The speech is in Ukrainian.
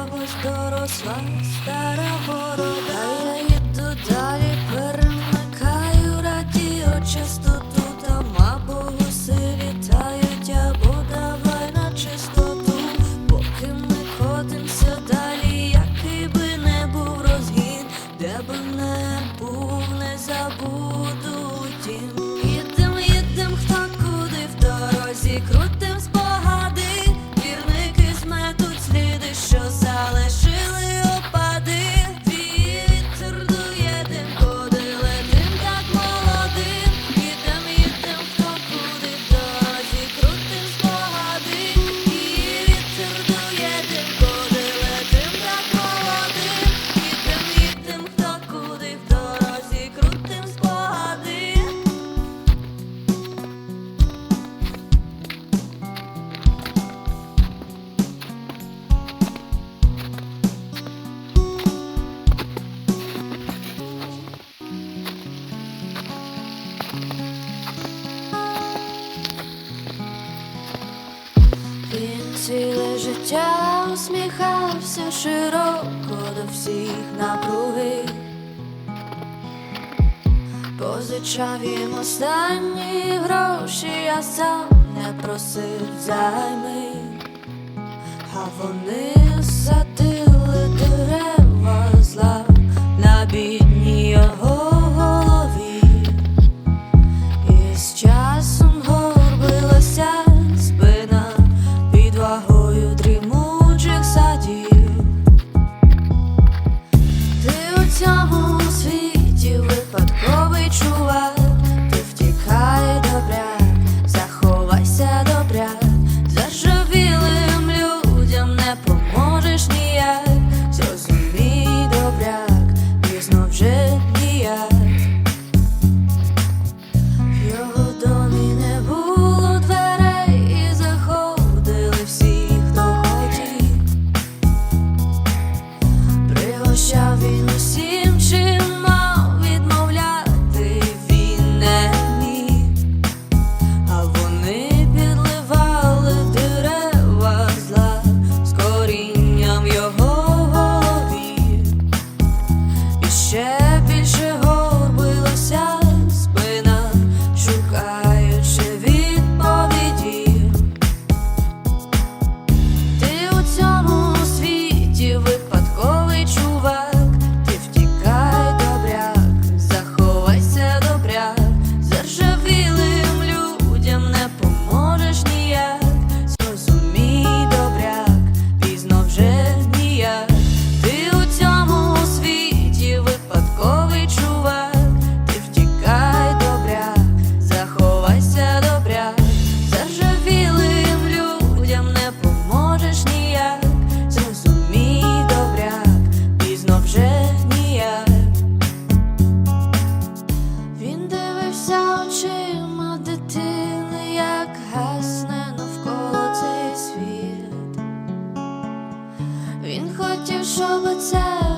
Чогось доросла стара борода. Він ціле життя усміхався широко до всіх напруги, позичав їм останні гроші, я сам не просив займи, а вони все. share 说不在